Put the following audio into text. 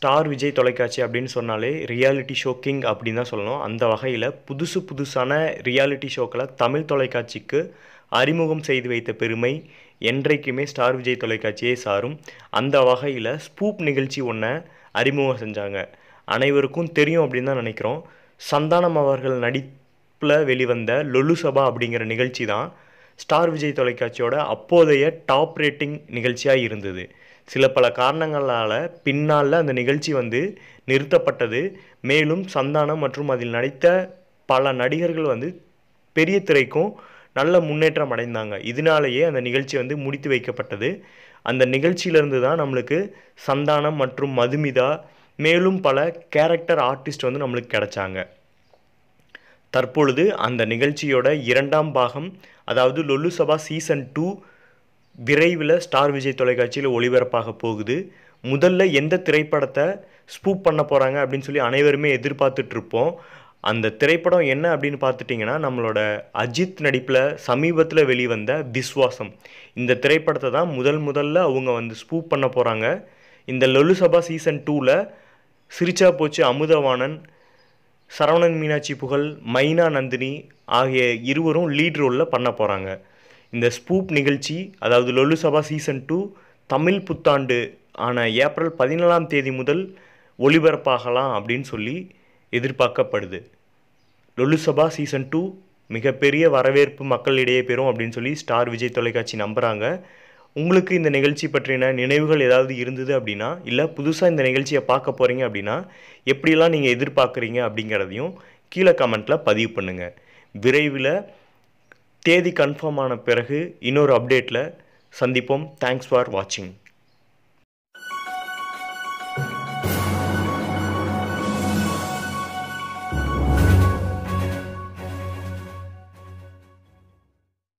Star Vijay தொலைக்காட்சி அப்படின்னு சொன்னாலே ரியாலிட்டி ஷோ கிங் அப்படின்னு தான் சொல்லணும். அந்த வகையில் புதுசு புதுசான ரியாலிட்டி ஷோக்களை தமிழ் தொலைக்காட்சிக்கு அறிமுகம் செய்து வைத்த பெருமை என்றைக்குமே ஸ்டார் விஜய் தொலைக்காட்சியே சாரும். அந்த வகையில் ஸ்பூப் நிகழ்ச்சி ஒன்றை அறிமுகம் செஞ்சாங்க. அனைவருக்கும் தெரியும் அப்படின்னு தான் நினைக்கிறோம். சந்தானம் அவர்கள் நடிப்பில் வெளிவந்த லொலு சபா அப்படிங்கிற நிகழ்ச்சி தான் ஸ்டார் விஜய் தொலைக்காட்சியோட அப்போதைய டாப் ரேட்டிங் நிகழ்ச்சியாக இருந்தது. சில பல காரணங்களால் பின்னால் அந்த நிகழ்ச்சி வந்து நிறுத்தப்பட்டது. மேலும் சந்தானம் மற்றும் அதில் நடித்த பல நடிகர்கள் வந்து பெரிய திரைக்கும் நல்ல முன்னேற்றம் அடைந்தாங்க. இதனாலேயே அந்த நிகழ்ச்சி வந்து முடித்து வைக்கப்பட்டது. அந்த நிகழ்ச்சியிலிருந்து தான் நம்மளுக்கு சந்தானம் மற்றும் மதுமிதா மேலும் பல கேரக்டர் ஆர்டிஸ்ட் வந்து நம்மளுக்கு கிடைச்சாங்க. தற்பொழுது அந்த நிகழ்ச்சியோட இரண்டாம் பாகம் அதாவது லொல்லு சபா சீசன் டூ விரைவில் ஸ்டார் விஜய் தொலைக்காட்சியில் ஒளிபரப்பாக போகுது. முதல்ல எந்த திரைப்படத்தை ஸ்பூப் பண்ண போகிறாங்க அப்படின்னு சொல்லி அனைவருமே எதிர்பார்த்துட்ருப்போம். அந்த திரைப்படம் என்ன அப்படின்னு பார்த்துட்டிங்கன்னா நம்மளோட அஜித் நடிப்பில் சமீபத்தில் வெளிவந்த விஸ்வாசம். இந்த திரைப்படத்தை தான் முதல் முதல்ல அவங்க வந்து ஸ்பூப் பண்ண போகிறாங்க இந்த லொலு சபா சீசன் டூவில் சிரிச்சா போச்சு அமுதவாணன் சரவணன் மீனாட்சி புகழ் மைனா நந்தினி ஆகிய இருவரும் லீட் ரோலில் பண்ண போகிறாங்க இந்த ஸ்பூப் நிகழ்ச்சி அதாவது லொல்லு சபா சீசன் டூ தமிழ் புத்தாண்டு ஆன ஏப்ரல் பதினேழாம் தேதி முதல் ஒளிபரப்பாகலாம் அப்படின்னு சொல்லி எதிர்பார்க்கப்படுது. லொல்லு சபா சீசன் டூ மிகப்பெரிய வரவேற்பு மக்களிடையே பெறும் அப்படின்னு சொல்லி ஸ்டார் விஜய் தொலைக்காட்சி நம்புகிறாங்க உங்களுக்கு இந்த நிகழ்ச்சி பற்றின நினைவுகள் ஏதாவது இருந்தது அப்படின்னா இல்லை புதுசாக இந்த நிகழ்ச்சியை பார்க்க போகிறீங்க அப்படின்னா எப்படிலாம் நீங்கள் எதிர்பார்க்குறீங்க அப்படிங்கிறதையும் கீழே கமெண்ட்டில் பதிவு பண்ணுங்கள் விரைவில் தேதி கன்ஃபார்ம் ஆன பிறகு இன்னொரு அப்டேட்டில் சந்திப்போம். தேங்க்ஸ் ஃபார் வாட்சிங்